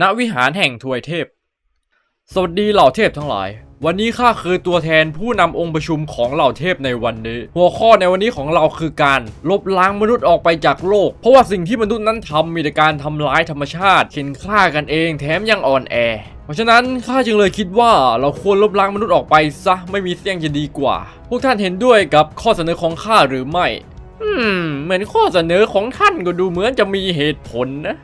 ณวิหารแห่งทวยเทพ สวัสดีเหล่าเทพทั้งหลาย วันนี้ข้าคือตัวแทนผู้นำองค์ประชุมของเหล่าเทพในวันนี้ หัวข้อในวันนี้ของเราคือการลบล้างมนุษย์ออกไปจากโลก เพราะว่าสิ่งที่มนุษย์นั้นทำมีแต่การทำร้ายธรรมชาติเข็นฆ่ากันเองแถมยังอ่อนแอ เพราะฉะนั้นข้าจึงเลยคิดว่าเราควรลบล้างมนุษย์ออกไปซะไม่มีเสี่ยงจะดีกว่า พวกท่านเห็นด้วยกับข้อเสนอของข้าหรือไม่ อืม เหมือนข้อเสนอของท่านก็ดูเหมือนจะมีเหตุผลนะ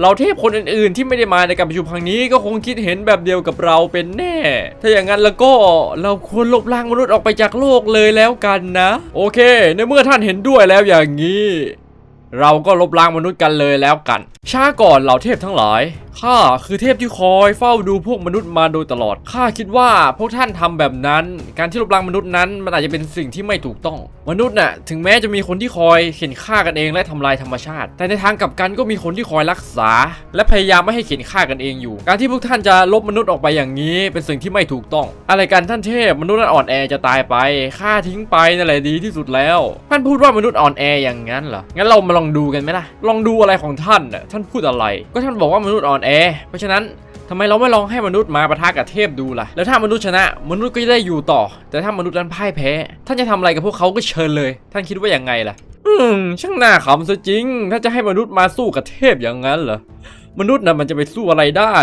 เราเทพคนอื่นๆที่ไม่ได้มาในการประชุมครั้งนี้ก็คงคิดเห็นแบบเดียวกับเราเป็นแน่ ถ้าอย่างนั้นแล้วก็เราควรลบล้างมนุษย์ออกไปจากโลกเลยแล้วกันนะ โอเค ในเมื่อท่านเห็นด้วยแล้วอย่างนี้ เราก็ลบล้างมนุษย์กันเลยแล้วกันช้าก่อนเหล่าเทพทั้งหลาย ข้าคือเทพที่คอยเฝ้าดูพวกมนุษย์มาโดยตลอด ข้าคิดว่าพวกท่านทำแบบนั้น การที่ลบล้างมนุษย์นั้นมันอาจจะเป็นสิ่งที่ไม่ถูกต้อง มนุษย์น่ะถึงแม้จะมีคนที่คอยเข็นฆ่ากันเองและทำลายธรรมชาติ แต่ในทางกลับกันก็มีคนที่คอยรักษา และพยายามไม่ให้เข็นฆ่ากันเองอยู่ การที่พวกท่านจะลบมนุษย์ออกไปอย่างนี้ เป็นสิ่งที่ไม่ถูกต้อง อะไรกันท่านเทพมนุษย์นั้นอ่อนแอจะตายไปฆ่าทิ้งไปนั่นแหละดีที่สุดแล้ว ท่านพูดว่ามนุษย์อ่อนแออย่างนั้นเหรองั้นเรามาลองดูกันไหมล่ะลองดูอะไรของท่านน่ะท่านพูดอะไร ก็ท่านบอกว่ามนุษย์อ่อนแอ เพราะฉะนั้นทำไมเราไม่ลองให้มนุษย์มาปะทะกับเทพดูล่ะ แล้วถ้ามนุษย์ชนะ มนุษย์ก็จะได้อยู่ต่อ แต่ถ้ามนุษย์นั้นพ่ายแพ้ ท่านจะทำอะไรกับพวกเขาก็เชิญเลย ท่านคิดว่าอย่างไงล่ะ อืม ช่างน่าขำซะจริง ถ้าจะให้มนุษย์มาสู้กับเทพอย่างนั้นเหรอ มนุษย์น่ะมันจะไปสู้อะไรได้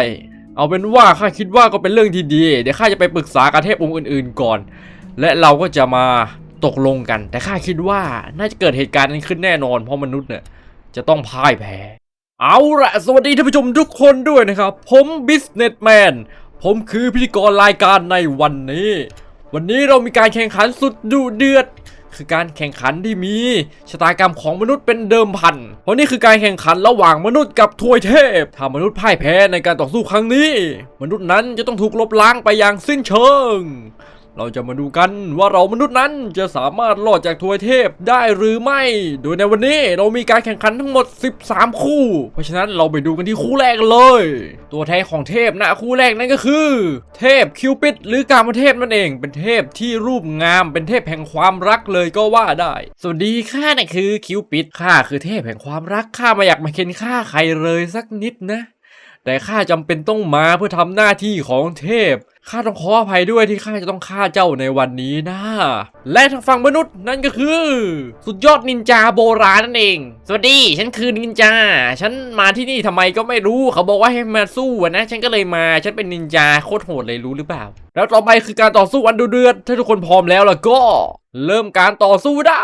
เอาเป็นว่าข้าคิดว่าก็เป็นเรื่องที่ดี เดี๋ยวข้าจะไปปรึกษากับเทพองค์อื่น ๆ ก่อน และเราก็จะมาตกลงกัน แต่ข้าคิดว่าน่าจะเกิดเหตุการณ์นั้นขึ้นแน่นอน เพราะมนุษย์เนี่ยจะต้องพ่ายแพ้ เอาละสวัสดีท่านผู้ชมทุกคนด้วยนะครับ ผม Businessman ผมคือพิธีกรรายการในวันนี้ วันนี้เรามีการแข่งขันสุดดุเดือด คือการแข่งขันที่มีชะตากรรมของมนุษย์เป็นเดิมพันเพราะนี่คือการแข่งขันระหว่างมนุษย์กับทวยเทพถ้ามนุษย์พ่ายแพ้ในการต่อสู้ครั้งนี้ มนุษย์นั้นจะต้องถูกลบล้างไปอย่างสิ้นเชิง เราจะมาดูกันว่าเรามนุษย์นั้นจะสามารถรอดจากทวยเทพได้หรือไม่ โดยในวันนี้เรามีการแข่งขันทั้งหมด 13 คู่ เพราะฉะนั้นเราไปดูกันที่คู่แรกกันเลย ตัวแทนของเทพนะคู่แรกนั่นก็คือ เทพคิวปิดหรือการมเทพนั่นเอง เป็นเทพที่รูปงามเป็นเทพแห่งความรักเลยก็ว่าได้ สวัสดีข้าน่ะคือคิวปิดข้าคือเทพแห่งความรักข้าไมาอยากมาเค้นฆ่าใครเลยสักนิดนะ แต่ข้าจำเป็นต้องมาเพื่อทำหน้าที่ของเทพ ข้าต้องขออภัยด้วยที่ข้าจะต้องฆ่าเจ้าในวันนี้นะ และทางฝั่งมนุษย์นั่นก็คือ สุดยอดนินจาโบราณนั่นเอง สวัสดี ฉันคือนินจา ฉันมาที่นี่ทำไมก็ไม่รู้เขาบอกว่าให้มาสู้นะ ฉันก็เลยมา ฉันเป็นนินจาโคตรโหดเลยรู้หรือเปล่า แล้วต่อไปคือการต่อสู้อันดุเดือด ถ้าทุกคนพร้อมแล้วล่ะก็ เริ่มการต่อสู้ได้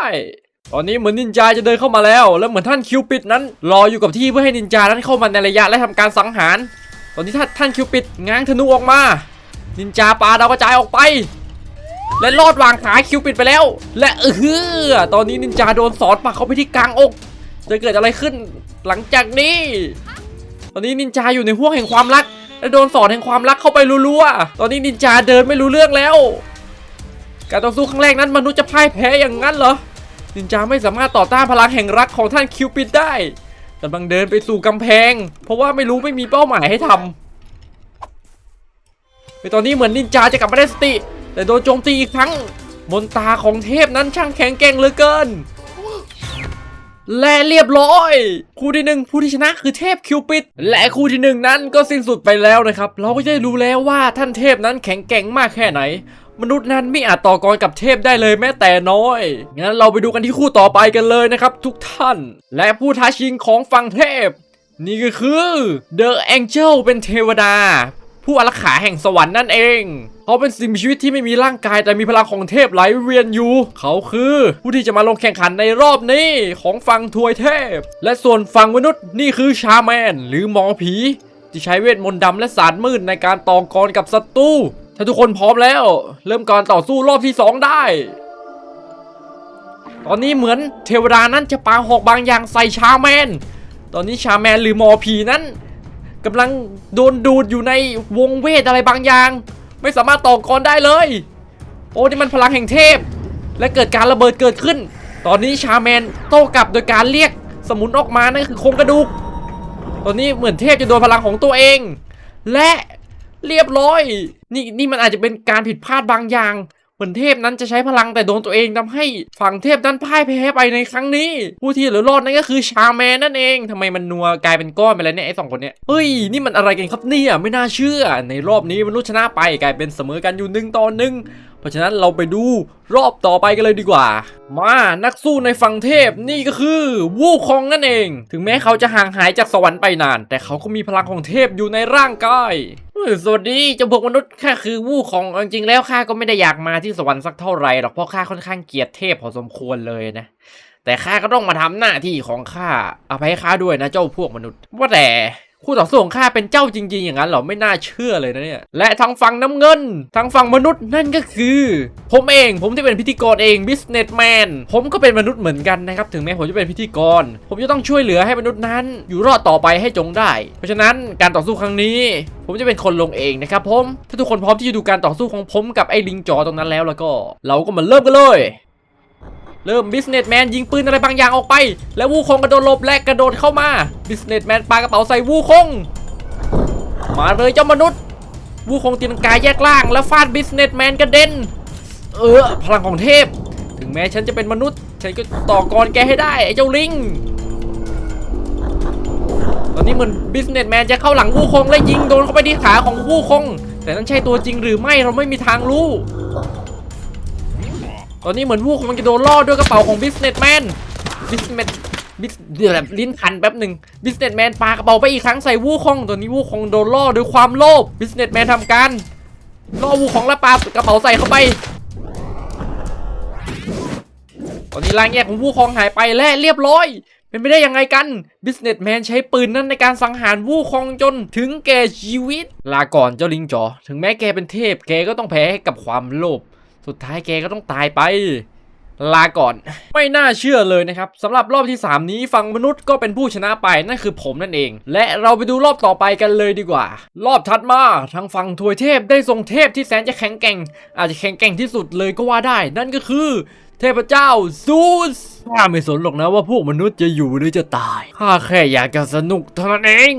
ตอนนี้เหมือนนินจาจะเดินเข้ามาแล้ว แล้วเหมือนท่านคิวปิดนั้น รออยู่กับที่เพื่อให้นินจานั้นเข้ามาในระยะและทำการสังหาร ตอนนี้ท่านท่านคิวปิดง้างธนูออกมา นินจาปลาดาวกระจายออกไป และลอดวางขาคิวปิดไปแล้ว และเออตอนนี้นินจาโดนสอนปักเข้าไปที่กลางอกจะเกิดอะไรขึ้นหลังจากนี้ ตอนนี้นินจาอยู่ในห่วงแห่งความรัก และโดนสอนแห่งความรักเข้าไปรัวๆตอนนี้นินจาเดินไม่รู้เรื่องแล้ว การต่อสู้ครั้งแรกนั้นมนุษย์จะพ่ายแพ้อย่างนั้นเหรอนินจาไม่สามารถต่อต้านพลังแห่งรักของท่านคิวปิดได้กำลังเดินไปสู่กำแพง เพราะว่าไม่รู้ไม่มีเป้าหมายให้ทำ ในตอนนี้เหมือนนินจาจะกลับมาได้สติ แต่โดนโจมตีอีกครั้งมนตาของเทพนั้นช่างแข็งแกร่งเหลือเกิน และเรียบร้อย คู่ที่หนึ่งผู้ที่ชนะคือเทพคิวปิด และคู่ที่หนึ่งนั้นก็สิ้นสุดไปแล้วนะครับ เราก็ได้รู้แล้วว่าท่านเทพนั้นแข็งแกร่งมากแค่ไหน มนุษย์นั้นไม่อาจต่อกรกับเทพได้เลยแม้แต่น้อย งั้นเราไปดูกันที่คู่ต่อไปกันเลยนะครับ ทุกท่าน และผู้ท้าชิงของฝั่งเทพ นี่ก็คือ The Angel เป็นเทวดา ผู้อารักขาแห่งสวรรค์นั่นเอง เขาเป็นสิ่งมีชีวิตที่ไม่มีร่างกายแต่มีพลังของเทพไหลเวียนอยู่ เขาคือ ผู้ที่จะมาลงแข่งขันในรอบนี้ของฝั่งทวยเทพ และส่วนฝั่งมนุษย์นี่คือชาแมน หรือหมอผีที่ใช้เวทมนต์ดำและสารมืดในการต่อกรกับศัตรูถ้าทุกคนพร้อมแล้ว เริ่มการต่อสู้รอบที่ 2 ได้ ตอนนี้เหมือนเทวดานั้นจะปาหอกบางอย่างใส่ชาแมน ตอนนี้ชาแมนหรือหมอผีนั้น กำลังโดนดูดอยู่ในวงเวทอะไรบางอย่าง ไม่สามารถต่อกรได้เลย โอ้นี่มันพลังแห่งเทพ และเกิดการระเบิดเกิดขึ้น ตอนนี้ชาแมนโต้กลับโดยการเรียกสมุนออกมานั่นคือโครงกระดูก ตอนนี้เหมือนเทพจะโดนพลังของตัวเอง และเรียบร้อย นี่นี่มันอาจจะเป็นการผิดพลาดบางอย่าง เหมือนเทพนั้นจะใช้พลังแต่โดนตัวเองทำให้ฝั่งเทพนั้นพ่ายแพ้ไปในครั้งนี้ ผู้ที่เหลือรอดนั่นก็คือชาแมนนั่นเองทำไมมันนัวกลายเป็นก้อนไปแล้วเนี่ยไอ้สองคนเนี่ยเฮ้ยนี่มันอะไรกันครับเนี่ยไม่น่าเชื่อ ในรอบนี้มนุษย์ชนะไปกลายเป็นเสมอกันอยู่หนึ่งต่อหนึ่ง เพราะฉะนั้นเราไปดูรอบต่อไปกันเลยดีกว่า มานักสู้ในฝั่งเทพนี่ก็คือวูคองนั่นเอง ถึงแม้เขาจะห่างหายจากสวรรค์ไปนาน แต่เขาก็มีพลังของเทพอยู่ในร่างกายสวัสดีเจ้าพวกมนุษย์ข้าคือวูคองจริงๆแล้วข้าก็ไม่ได้อยากมาที่สวรรค์สักเท่าไหร่หรอกเพราะข้าค่อนข้างเกลียดเทพพอสมควรเลยนะ แต่ข้าก็ต้องมาทำหน้าที่ของข้าอภัยข้าด้วยนะเจ้าพวกมนุษย์ ว่าแต่ คู่ต่อสู้ของข้าเป็นเจ้าจริงๆ อย่างนั้นเหรอไม่น่าเชื่อเลยนะเนี่ยและทางฝั่งน้ำเงิน ทางฝั่งมนุษย์นั่นก็คือ ผมเองผมที่เป็นพิธีกรเอง businessman ผมก็เป็นมนุษย์เหมือนกันนะครับถึงแม้ผมจะเป็นพิธีกร ผมจะต้องช่วยเหลือให้มนุษย์นั้น อยู่รอดต่อไปให้จงได้ เพราะฉะนั้นการต่อสู้ครั้งนี้ ผมจะเป็นคนลงเองนะครับผมถ้าทุกคนพร้อมที่จะดูการต่อสู้ของผมกับไอ้ลิงจอตรงนั้นแล้วแล้วก็ เราก็มาเริ่มกันเลย เริ่มบิสเนสแมนยิงปืนอะไรบางอย่างออกไป แล้ววูคงกระโดดหลบและกระโดดเข้ามาบิสเนสแมนปากระเป๋าใส่วูคง มาเลยเจ้ามนุษย์ วูคงตีลังกายแยกล่างแล้วฟาดบิสเนสแมนกระเด็น เออ พลังของเทพ ถึงแม้ฉันจะเป็นมนุษย์ ฉันก็ต่อกรแกให้ได้ไอ้เจ้าลิงตอนนี้เหมือนบิสเนสแมนจะเข้าหลังวูคงและยิงโดนเข้าไปที่ขาของวูคง แต่นั่นใช่ตัวจริงหรือไม่เราไม่มีทางรู้ ตอนนี้เหมือนวูคงจะโดนล่อด้วยกระเป๋าของบิสเนสแมนบิสเนสบิสเดี๋ยวแบบลิ้นพันแป๊บหนึ่งบิสเนสแมนปากระเป๋าไปอีกครั้งใส่วูคงตอนนี้วูคงโดนล่อด้วยความโลภบิสเนสแมนทำการล่อวูคงและปากระเป๋าใส่เข้าไป ตอนนี้ร่างแยกของวูคงหายไปและเรียบร้อย เป็นไปได้ยังไงกันบิสเนสแมนใช้ปืนนั้นในการสังหารวูคองจนถึงแก่ชีวิต ลาก่อนเจ้าลิงจอถึงแม้แกเป็นเทพแกก็ต้องแพ้ให้กับความโลภ สุดท้ายแกก็ต้องตายไป ลาก่อน ไม่น่าเชื่อเลยนะครับสำหรับรอบที่ 3 นี้ฝั่งมนุษย์ก็เป็นผู้ชนะไปนั่นคือผมนั่นเอง และเราไปดูรอบต่อไปกันเลยดีกว่า รอบถัดมาทางฝั่งทวยเทพได้ทรงเทพที่แสนจะแข็งแกร่ง อาจจะแข็งแกร่งที่สุดเลยก็ว่าได้ นั่นก็คือ เทพเจ้าซูสข้าไม่สนหรอกนะว่าพวกมนุษย์จะอยู่หรือจะตาย ข้าแค่อยากจะสนุกเท่านั้นเอง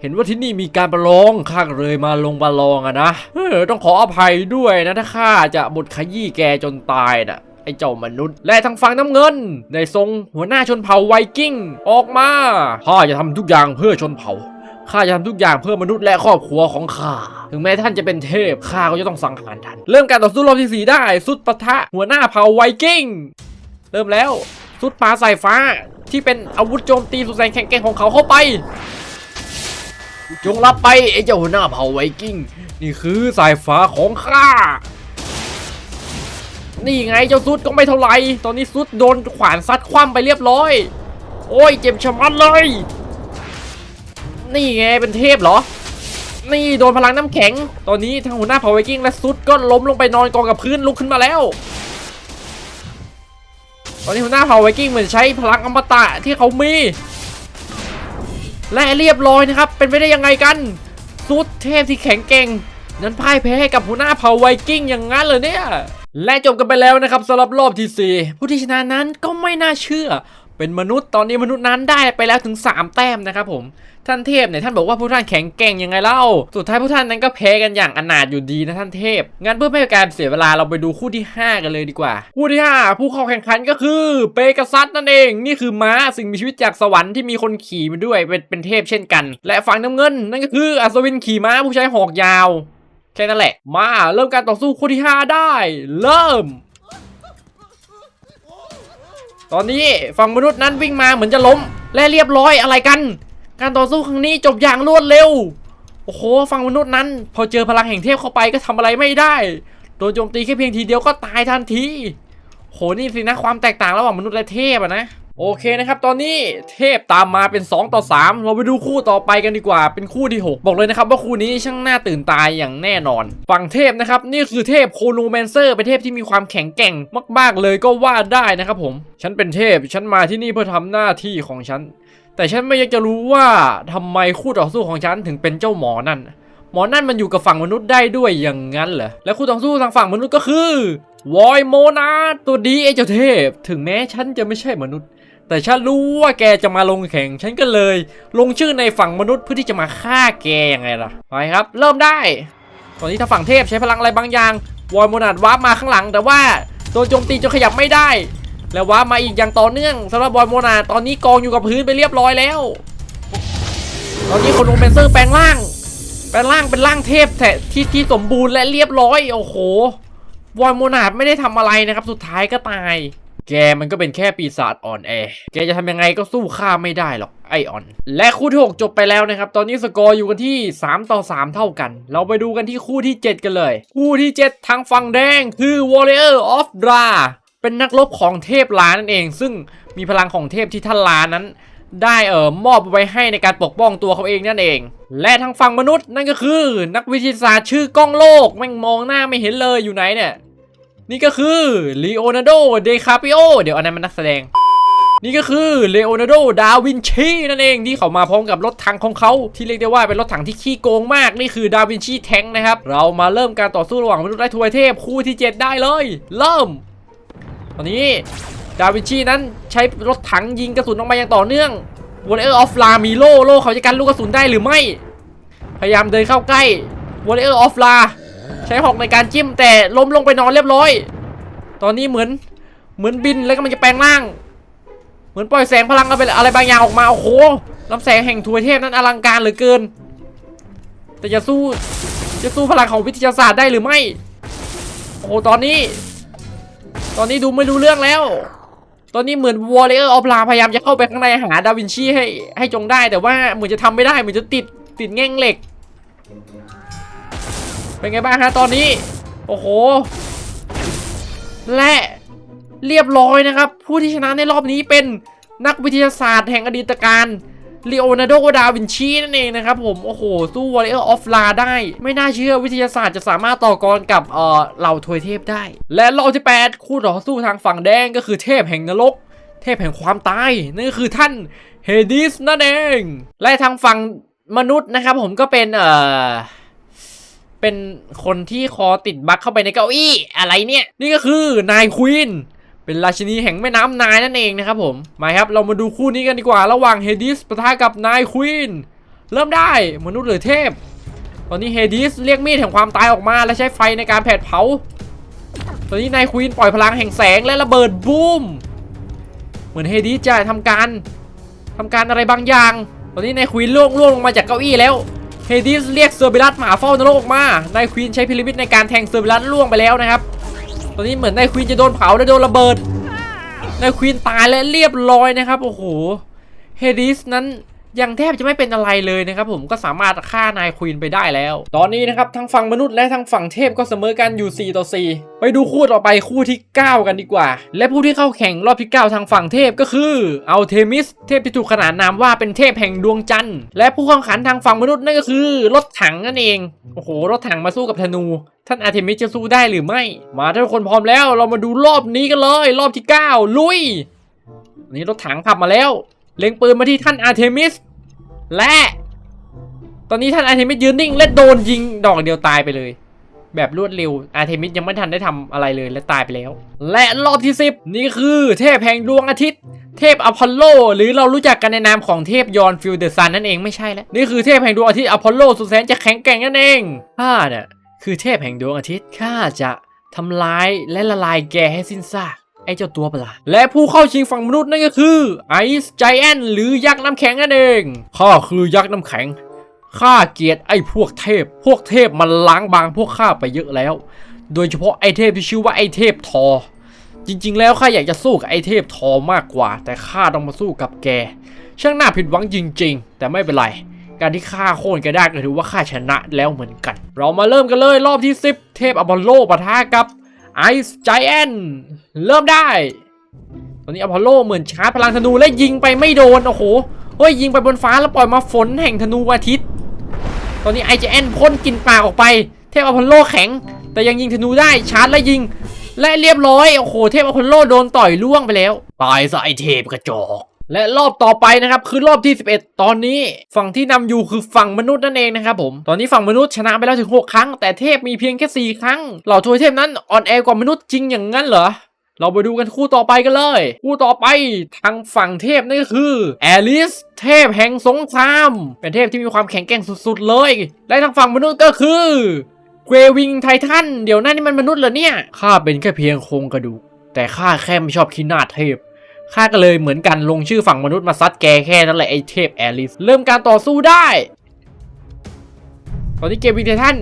เห็นว่าที่นี่มีการประลอง ข้าก็เลยมาลงประลองอะนะ เออต้องขออภัยด้วยนะ ถ้าข้าจะบดขยี้แกจนตายน่ะไอ้เจ้ามนุษย์ และทางฝั่งน้ำเงินได้ทรงหัวหน้าชนเผ่าไวกิ้ง ออกมาข้าจะทำทุกอย่างเพื่อชนเผ่า ข้าจะทำทุกอย่างเพื่อมนุษย์และครอบครัวของข้า ถึงแม้ท่านจะเป็นเทพ ข้าก็จะต้องสังหารท่าน เริ่มการต่อสู้รอบที่สี่ได้ สุดปะทะหัวหน้าเผ่าไวกิ้ง เริ่มแล้ว สุดปลาสายฟ้าที่เป็นอาวุธโจมตีสุดแสนแข็งแกร่งของเขาเข้าไป จงรับไปไอ้เจ้าหัวหน้าเผ่าไวกิ้ง นี่คือสายฟ้าของข้า นี่ไงเจ้าซุดก็ไม่เท่าไหร่ ตอนนี้ซุดโดนขวานซัดคว่ำไปเรียบร้อย โอ้ยเจ็บชะมัดเลย นี่ไงเป็นเทพเหรอ นี่โดนพลังน้ำแข็ง ตอนนี้ทางหัวหน้าเผ่าไวกิ้งและซุดก็ล้มลงไปนอนกองกับพื้นลุกขึ้นมาแล้ว ตอนนี้หัวหน้าเผ่าไวกิ้งเหมือนใช้พลังอมตะที่เขามี และเรียบร้อยนะครับ เป็นไปได้ยังไงกันซุดเทพที่แข็งแกร่งนั้นพ่ายแพ้ให้กับหัวหน้าเผ่าไวกิ้งอย่างนั้นเลยเนี่ย และจบกันไปแล้วนะครับสำหรับรอบที่ 4 ผู้ที่ชนะนั้นก็ไม่น่าเชื่อ เป็นมนุษย์ตอนนี้มนุษย์นั้นได้ไปแล้วถึง 3 แต้มนะครับผมท่านเทพเนี่ยท่านบอกว่าผู้ท่านแข็งแกร่งยังไงเล่า สุดท้ายผู้ท่านนั้นก็แพ้กันอย่างอนาถอยู่ดีนะท่านเทพ งั้นเพื่อไม่ให้การเสียเวลาเราไปดูคู่ที่ 5 กันเลยดีกว่า คู่ที่ 5 ผู้เข้าแข่งขันก็คือเปกัสซัสนั่นเอง นี่คือม้าสิ่งมีชีวิตจากสวรรค์ที่มีคนขี่มาด้วยเป็นเป็นเทพเช่นกัน และฝั่งน้ำเงิน นั่นก็คืออัศวินขี่ม้าผู้ใช้หอกยาวแค่นั้นแหละ มาเริ่มการต่อสู้คู่ที่ 5 ได้ เริ่ม ตอนนี้ฝั่งมนุษย์นั้นวิ่งมาเหมือนจะล้ม และเรียบร้อยอะไรกัน การต่อสู้ครั้งนี้จบอย่างรวดเร็ว โอ้โหฝั่งมนุษย์นั้น พอเจอพลังแห่งเทพเข้าไปก็ทำอะไรไม่ได้ โดนโจมตีแค่เพียงทีเดียวก็ตายทันทีโหนี่สินะความแตกต่างระหว่างมนุษย์และเทพอะนะ โอเคนะครับ ตอนนี้เทพตามมาเป็น 2 ต่อ 3 เราไปดูคู่ต่อไปกันดีกว่า เป็นคู่ที่ 6 บอกเลยนะครับว่าคู่นี้ช่างน่าตื่นตายอย่างแน่นอน ฝั่งเทพนะครับ นี่คือเทพโคโนแมนเซอร์เป็นเทพที่มีความแข็งแกร่งมาก ๆ เลยก็ว่าได้นะครับผม ฉันเป็นเทพ ฉันมาที่นี่เพื่อทำหน้าที่ของฉัน แต่ฉันไม่อยากจะรู้ว่าทำไมคู่ต่อสู้ของฉันถึงเป็นเจ้าหมอนั่น หมอนั่นมันอยู่กับฝั่งมนุษย์ได้ด้วยอย่างนั้นเหรอ และคู่ต่อสู้ทางฝั่งมนุษย์ก็คือวอยโมนาตัวดีไอเจ้าเทพ ถึงแม้ฉันจะไม่ใช่มนุษย์ แต่ฉันรู้ว่าแกจะมาลงแข่ง ฉันก็เลย ลงชื่อในฝั่งมนุษย์เพื่อที่จะมาฆ่าแกยังไงล่ะไปครับ เริ่มได้ ตอนนี้ถ้าฝั่งเทพใช้พลังอะไรบางอย่าง วอยโมนาดวาร์ปมาข้างหลัง แต่ว่าโดนโจมตีจนขยับไม่ได้ แล้ววาร์ปมาอีกอย่างต่อเนื่องสำหรับบอยโมนาดตอนนี้กองอยู่กับพื้นไปเรียบร้อยแล้ว ตอนนี้คนโอเปนเซอร์แปลงร่าง แปลงร่างเป็นร่างเทพแทที่ที่สมบูรณ์และเรียบร้อย โอ้โหวอยโมนาดไม่ได้ทำอะไรนะครับ สุดท้ายก็ตาย แกมันก็เป็นแค่ปีศาจอ่อนแอ แกจะทำยังไงก็สู้ข้าไม่ได้หรอกไอออน และคู่ที่ 6 จบไปแล้วนะครับ ตอนนี้สกอร์อยู่กันที่ 3 ต่อ 3 เท่ากัน เราไปดูกันที่คู่ที่ 7 กันเลย คู่ที่ 7 ทางฝั่งแดงคือ Warrior of Dra เป็นนักรบของเทพลานั่นเอง ซึ่งมีพลังของเทพที่ท่านลานั้นได้เอ่อมอบไว้ให้ในการปกป้องตัวเขาเองนั่นเอง และทางฝั่งมนุษย์นั่นก็คือ นักวิทยาศาสตร์ชื่อกล้องโลกแม่งมองหน้าไม่เห็นเลยอยู่ไหนเนี่ย นี่ก็คือลีโอนาร์โด เดคาปิโอ เดี๋ยวอันนั้นมันนักแสดง นี่ก็คือเลโอนาร์โด ดาวินชีนั่นเองที่เขามาพร้อมกับรถถังของเขา ที่เรียกได้ว่าเป็นรถถังที่ขี้โกงมาก นี่คือดาวินชีแทงนะครับ เรามาเริ่มการต่อสู้ระหว่างมนุษย์และทวยเทพคู่ที่ 7 ได้เลย เริ่ม ตอนนี้ดาวินชีนั้นใช้รถถังยิงกระสุนออกมาอย่างต่อเนื่องวอลเลอร์ออฟลามีโลโลเขาจะกันลูกกระสุนได้หรือไม่ พยายามเดินเข้าใกล้วอลเลอร์ออฟลา ใช้หอกในการจิ้มแต่ล้มลงไปนอนเรียบร้อย ตอนนี้เหมือนเหมือนบินแล้วก็มันจะแปลงร่าง เหมือนปล่อยแสงพลังอะไรอะไรบางอย่างออกมาโอ้โหลำแสงแห่งทวยเทพนั้นอลังการเหลือเกิน แต่จะสู้จะสู้พลังของวิทยาศาสตร์ได้หรือไม่โอ้โหตอนนี้ ตอนนี้ดูไม่รู้เรื่องแล้ว ตอนนี้เหมือนวอลเลอร์ออฟลาพยายามจะเข้าไปข้างในหาดาวินชีให้ให้จงได้แต่ว่าเหมือนจะทำไม่ได้เหมือนจะติดติดแง่งเหล็ก เป็นไงบ้างฮะตอนนี้ โอ้โห และเรียบร้อยนะครับ ผู้ที่ชนะในรอบนี้เป็นนักวิทยาศาสตร์แห่งอดีตการลีโอนาร์โด ดาวินชี นั่นเองนะครับผม โอ้โห สู้วอลเลอร์ออฟลาได้ ไม่น่าเชื่อวิทยาศาสตร์จะสามารถต่อกรกับเอ่อเหล่าทวยเทพได้ และรอบที่ 8 คู่ต่อสู้ทางฝั่งแดงก็คือเทพแห่งนรก เทพแห่งความตาย นั่นก็คือท่านเฮดิสนั่นเอง และทางฝั่งมนุษย์นะครับผมก็เป็นเอ่อ เป็นคนที่คอติดบั๊กเข้าไปในเก้าอี้อะไรเนี่ย นี่ก็คือนายควีนเป็นราชินีแห่งแม่น้ำนายนั่นเองนะครับผม มาครับ เรามาดูคู่นี้กันดีกว่า ระหว่างเฮดิสปะทะกับนายควีนเริ่มได้มนุษย์หรือเทพ ตอนนี้เฮดิสเรียกมีดแห่งความตายออกมาและใช้ไฟในการแผดเผา ตอนนี้นายควีนปล่อยพลังแห่งแสงและระเบิดบูม เหมือนเฮดิสจะทำการทำการอะไรบางอย่าง ตอนนี้นายควีนล่วงล่วงลงมาจากเก้าอี้แล้ว เฮดิสเรียกเซอร์บิลัสหมาเฝ้านรกออกมานายควีนใช้พิริมิดในการแทงเซอร์บิลัสล่วงไปแล้วนะครับ ตอนนี้เหมือนนายควีนจะโดนเผาและโดนระเบิดนายควีนตายและเรียบร้อยนะครับ โอ้โห เฮดิสนั้น ยังแทบจะไม่เป็นอะไรเลยนะครับผมก็สามารถฆ่านายควีนไปได้แล้ว ตอนนี้นะครับทั้งฝั่งมนุษย์และทั้งฝั่งเทพก็เสมอกันอยู่ 4 ต่อ 4 ไปดูคู่ต่อไปคู่ที่ 9 กันดีกว่า และผู้ที่เข้าแข่งรอบที่ 9 ทางฝั่งเทพก็คืออัลเทมิสเทพที่ถูกขนานนามว่าเป็นเทพแห่งดวงจันทร์และผู้แข่งขันทางฝั่งมนุษย์นั่นก็คือรถถังนั่นเองโอ้โหรถถังมาสู้กับธนูท่านอาเทมิสจะสู้ได้หรือไม่ มาถ้าทุกคนพร้อมแล้วเรามาดูรอบนี้กันเลย รอบที่ 9 ลุย นี่รถถังขับมาแล้ว เล็งปืนมาที่ท่านอาร์เทมิส และ ตอนนี้ท่านอาร์เทมิสยืนนิ่ง และโดนยิงดอกเดียวตายไปเลย แบบรวดเร็วอาร์เทมิสยังไม่ทันได้ทำอะไรเลยและตายไปแล้ว และรอบที่ 10 นี่คือเทพแห่งดวงอาทิตย์ เทพอพอลโล หรือเรารู้จักกันในนามของเทพยอนฟิลเดอร์ซันนั่นเองไม่ใช่แล้วนี่คือเทพแห่งดวงอาทิตย์อพอลโลสุดแสนจะแข็งแกร่งนั่นเองข้าเนี่ยคือเทพแห่งดวงอาทิตย์ข้าจะทำลายและละลายแกให้สิ้นซาก ไอ้เจ้าตัวประหลาดและผู้เข้าชิงฝั่งมนุษย์นั่นก็คือไอซ์ไจแอนหรือยักษ์น้ำแข็งนั่นเองข้าคือยักษ์น้ำแข็งข้าเกลียดไอ้พวกเทพ พวกเทพมันล้างบางพวกข้าไปเยอะแล้ว โดยเฉพาะไอ้เทพที่ชื่อว่าไอ้เทพทอ จริง ๆ แล้วข้าอยากจะสู้กับไอ้เทพทอมากกว่า แต่ข้าต้องมาสู้กับแก ช่างน่าผิดหวังจริง ๆ แต่ไม่เป็นไร การที่ข้าโค่นแกได้ก็ถือว่าข้าชนะแล้วเหมือนกัน เรามาเริ่มกันเลยรอบที่ 10 เทพอพอลโลปะทะกับ ไอซ์ไจแอนเริ่มได้ ตอนนี้อพอลโลเหมือนชาร์จพลังธนูและยิงไปไม่โดน โอ้โห เฮ้ยยิงไปบนฟ้าแล้วปล่อยมาฝนแห่งธนูอาทิตย์ ตอนนี้ไอจแอนพ่นกินปากออกไป เทพอพอลโลแข็ง แต่ยังยิงธนูได้ชาร์จและยิง และเรียบร้อย โอ้โห เทพอพอลโลโดนต่อยล่วงไปแล้ว ตายซะไอเทพกระจอก และรอบต่อไปนะครับคือรอบที่ 11 ตอนนี้ฝั่งที่นำอยู่คือฝั่งมนุษย์นั่นเองนะครับผมตอนนี้ฝั่งมนุษย์ชนะไปแล้วถึง 6 ครั้ง แต่เทพมีเพียงแค่4ครั้งเหล่าทวยเทพนั้นอ่อนแอกว่ามนุษย์จริงอย่างนั้นเหรอเราไปดูกันคู่ต่อไปกันเลย คู่ต่อไปทางฝั่งเทพนั่นก็คือแอลิสเทพแห่งสงคราม เป็นเทพที่มีความแข็งแกร่งสุดๆเลย และทางฝั่งมนุษย์ก็คือเกรวิงไททันเดี๋ยวนั่นนี่มันมนุษย์เหรอเนี่ยข้าเป็นแค่เพียงโครงกระดูกแต่ข้าแค่ไม่ชอบขี้หน้าเทพ ข้าก็เลยเหมือนกันลงชื่อฝั่งมนุษย์มาซัดแกแค่นั้นแหละไอเทพแอลิสเริ่มการต่อสู้ได้ ตอนนี้เกมวิงไททัน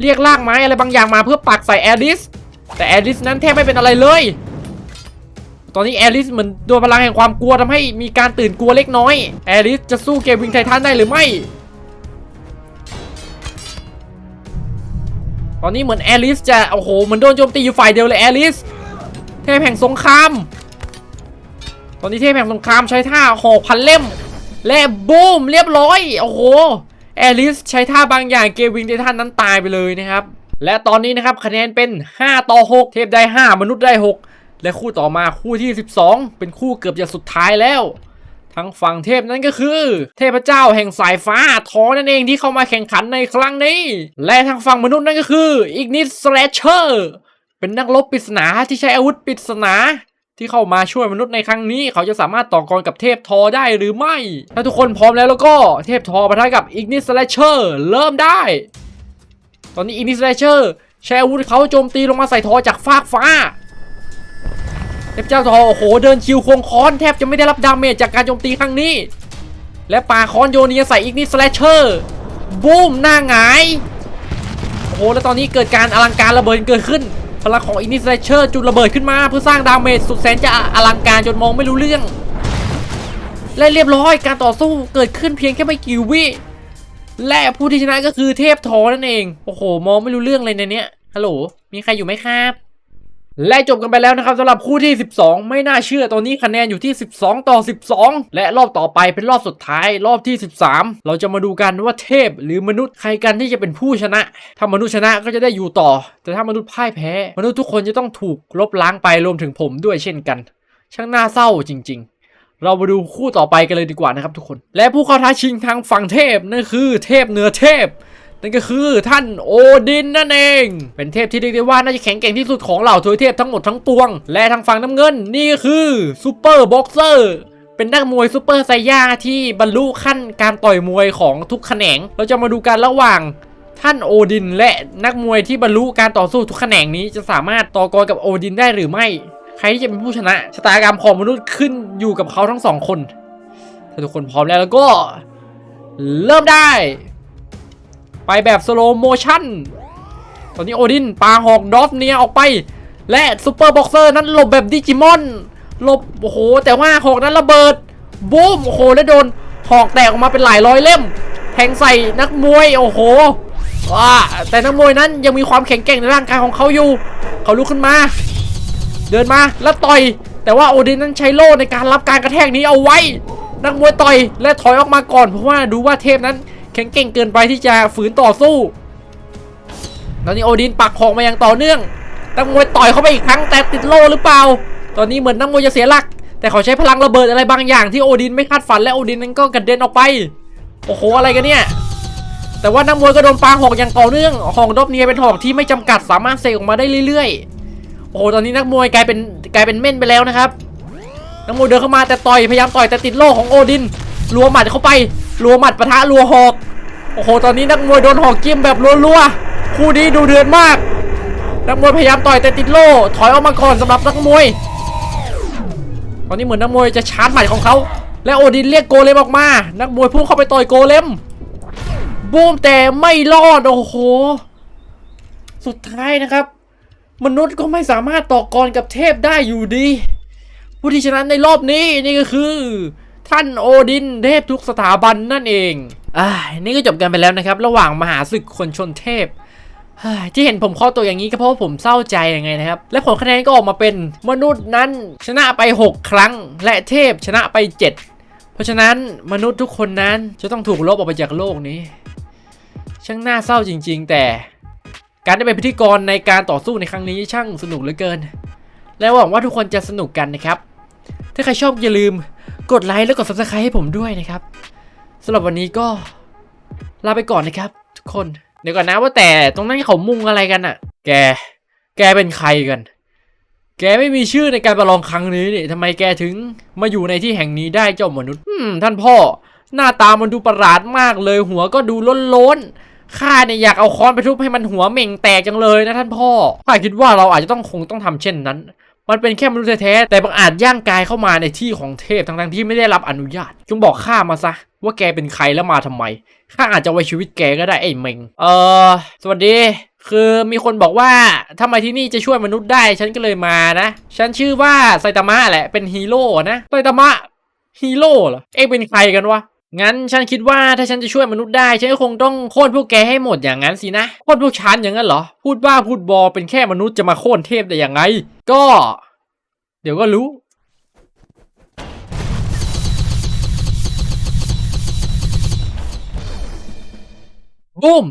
เรียกลากไม้อะไรบางอย่างมาเพื่อปักใส่แอลิสแต่แอลิสนั้นแทบไม่เป็นอะไรเลย ตอนนี้แอลิสเหมือนโดนพลังแห่งความกลัวทำให้มีการตื่นกลัวเล็กน้อยแอลิสจะสู้เกมวิงไททันได้หรือไม่ ตอนนี้เหมือนแอลิสจะโอ้โหเหมือนโดนโจมตีอยู่ฝ่ายเดียวเลยแอลิสเทพแห่งสงคราม ตอนนี้เทพแห่งสงครามใช้ท่าหอกพันเล่ม และบูมเรียบร้อย โอ้โห แอลิสใช้ท่าบางอย่างเกมวิงไททันนั้นตายไปเลยนะครับ และตอนนี้นะครับคะแนนเป็น 5 ต่อ 6 เทพได้ 5 มนุษย์ได้ 6 และคู่ต่อมาคู่ที่ 12 เป็นคู่เกือบจะสุดท้ายแล้วทั้งฝั่งเทพนั้นก็คือ เทพเจ้าแห่งสายฟ้าทอนั่นเองที่เข้ามาแข่งขันในครั้งนี้ และทางฝั่งมนุษย์นั่นก็คืออิกนิสแลชเชอร์เป็นนักรบปริศนาที่ใช้อาวุธปริศนา ที่เข้ามาช่วยมนุษย์ในครั้งนี้ เขาจะสามารถต่อกรกับเทพทอได้หรือไม่ ถ้าทุกคนพร้อมแล้วแล้วก็เทพทอปะทะกับอิกนิสแลเชอร์เริ่มได้ ตอนนี้อิกนิสแลเชอร์ใช้อาวุธเขาโจมตีลงมาใส่ทอจากฟากฟ้าเทพเจ้าทอโอ้โหเดินชิวควงค้อนแทบจะไม่ได้รับดาเมจจากการโจมตีครั้งนี้ และปาค้อนโยนีใส่อีกนิสแลเชอร์บูมหน้าหงายโอ้โหแล้วตอนนี้เกิดการอลังการระเบิดเกิดขึ้น พลังของอินิสแลชเชอร์จุดระเบิดขึ้นมา เพื่อสร้างดาเมจสุดแสนจะอลังการจนมองไม่รู้เรื่อง และเรียบร้อยการต่อสู้เกิดขึ้นเพียงแค่ไม่กี่วิและผู้ที่ชนะก็คือเทพทอนั่นเอง โอ้โห มองไม่รู้เรื่องเลยในเนี้ยฮัลโหล มีใครอยู่ไหมครับ และจบกันไปแล้วนะครับสำหรับคู่ที่ 12 ไม่น่าเชื่อตอนนี้คะแนนอยู่ที่ 12 ต่อ 12 และรอบต่อไปเป็นรอบสุดท้ายรอบที่ 13 เราจะมาดูกันว่าเทพหรือมนุษย์ใครกันที่จะเป็นผู้ชนะ ถ้ามนุษย์ชนะก็จะได้อยู่ต่อ แต่ถ้ามนุษย์พ่ายแพ้ มนุษย์ทุกคนจะต้องถูกลบล้างไปรวมถึงผมด้วยเช่นกัน ช่างน่าเศร้าจริง ๆเรามาดูคู่ต่อไปกันเลยดีกว่านะครับทุกคน และผู้เข้าท้าชิงทางฝั่งเทพนั่นคือเทพเหนือเทพ นั่นก็คือท่านโอดินนั่นเอง เป็นเทพที่เรียกได้ว่าน่าจะแข็งแกร่งที่สุดของเหล่าทวยเทพทั้งหมดทั้งปวง และทางฝั่งน้ำเงินนี่ก็คือซูเปอร์บ็อกเซอร์เป็นนักมวยซูเปอร์ไซย่าที่บรรลุขั้นการต่อยมวยของทุกแขนง เราจะมาดูกันระหว่างท่านโอดิน และนักมวยที่บรรลุการต่อสู้ทุกแขนงนี้จะสามารถต่อกรกับโอดินได้หรือไม่ ใครที่จะเป็นผู้ชนะชะตากรรมของมนุษย์ขึ้นอยู่กับเขาทั้งสองคน ถ้าทุกคนพร้อมแล้วแล้วก็ เริ่มได้ ไปแบบสโลโมชั่น ตอนนี้โอดินปาหอกดอฟเนียออกไป และซูเปอร์บ็อกเซอร์นั้นหลบแบบดิจิมอนหลบโอ้โหแต่ว่าหอกนั้นระเบิดบูมโอ้โหแล้วโดนหอกแตกออกมาเป็นหลายร้อยเล่ม แทงใส่นักมวยโอ้โหว้าแต่นักมวยนั้นยังมีความแข็งแกร่งในร่างกายของเขาอยู่ เขาลุกขึ้นมา เดินมาแล้วต่อย แต่ว่าโอดินนั้นใช้โล่ในการรับการกระแทกนี้เอาไว้ นักมวยต่อยและถอยออกมาก่อนเพราะว่าดูว่าเทพนั้น ข็งเก่งเกินไปที่จะฝืนต่อสู้ตอนนี้โอดินปักของมาอย่างต่อเนื่องนักมวยต่อยเข้าไปอีกครั้งแต่ติดโล่หรือเปล่า ตอนนี้เหมือนนักมวยจะเสียหลัก แต่เขาใช้พลังระเบิดอะไรบางอย่างที่โอดินไม่คาดฝันและโอดินนั้นก็กระเด็นออกไป โอ้โหอะไรกันเนี่ย แต่ว่านักมวยก็โดนปาหอกอย่างต่อเนื่องหอกดอบเนียเป็นหอกที่ไม่จำกัดสามารถเสกออกมาได้เรื่อยๆ โอ้โหตอนนี้นักมวยกลายเป็นกลายเป็นเม่นไปแล้วนะครับ นักมวยเดินเข้ามาแต่ต่อยพยายามต่อยแต่ติดโล่ของโอดิน รัวหมัดเข้าไปรัวหมัดปะทะรัวหอกโอ้โหตอนนี้นักมวยโดนหอกจิ้มแบบรัวๆคู่นี้ดูเดือดมาก นักมวยพยายามต่อยแต่ติดโล่ถอยออกมาก่อนสำหรับนักมวย ตอนนี้เหมือนนักมวยจะชาร์จหมัดของเขาและโอดินเรียกโกเลมออกมา นักมวยพุ่งเข้าไปต่อยโกเลมบูมแต่ไม่รอดโอ้โห สุดท้ายนะครับ มนุษย์ก็ไม่สามารถต่อกรกับเทพได้อยู่ดี ผู้ที่ชนะในรอบนี้นี่ก็คือ ท่านโอดินเทพทุกสถาบันนั่นเองอ่านี่ก็จบกันไปแล้วนะครับ ระหว่างมหาศึกคนชนเทพที่เห็นผมข้าตัวอย่างนี้ก็เพราะว่าผมเศร้าใจยังไงนะครับ และผลคะแนนก็ออกมาเป็นมนุษย์นั้นชนะไป 6 ครั้ง และเทพชนะไป 7 เพราะฉะนั้นมนุษย์ทุกคนนั้นจะต้องถูกลบออกไปจากโลกนี้ ช่างน่าเศร้าจริง ๆ แต่การได้เป็นพิธีกรในการต่อสู้ในครั้งนี้ช่างสนุกเหลือเกิน และหวังว่าทุกคนจะสนุกกันนะครับ ถ้าใครชอบอย่าลืม กดไลค์และกด subscribe ให้ผมด้วยนะครับสำหรับวันนี้ก็ลาไปก่อนนะครับ ทุกคน เดี๋ยวก่อนนะว่าแต่ตรงนั้นเขามุงอะไรกันอะแก แกเป็นใครกัน แกไม่มีชื่อในการประลองครั้งนี้นี่ทำไมแกถึงมาอยู่ในที่แห่งนี้ได้เจ้ามนุษย์ท่านพ่อ หน้าตามันดูประหลาดมากเลย หัวก็ดูล้นๆข้าเนี่ยอยากเอาค้อนไปทุบให้มันหัวเหม่งแตกจังเลยนะท่านพ่อข้าคิดว่าเราอาจจะต้องคงต้องทำเช่นนั้น มันเป็นแค่มนุษย์แท้ๆแต่บางอาจย่างกายเข้ามาในที่ของเทพทั้งๆที่ไม่ได้รับอนุญาตจงบอกข้ามาซะว่าแกเป็นใครแล้วมาทำไมข้าอาจจะไว้ชีวิตแกก็ได้ไอ้เมงเออสวัสดี คือมีคนบอกว่าถ้ามที่นี่จะช่วยมนุษย์ได้ ฉันก็เลยมานะ ฉันชื่อว่าไซตามะแหละเป็นฮีโร่นะไซตามะฮีโร่เหรอเอ็งเป็นใครกันวะ งั้นฉันคิดว่าถ้าฉันจะช่วยมนุษย์ได้ฉันก็คงต้องโค่นพวกแกให้หมดอย่างนั้นสินะโค่นพวกฉันอย่างนั้นเหรอ พูดบ้าพูดบอเป็นแค่มนุษย์จะมาโค่นเทพได้ยังไง ก็ เดี๋ยวก็รู้บูม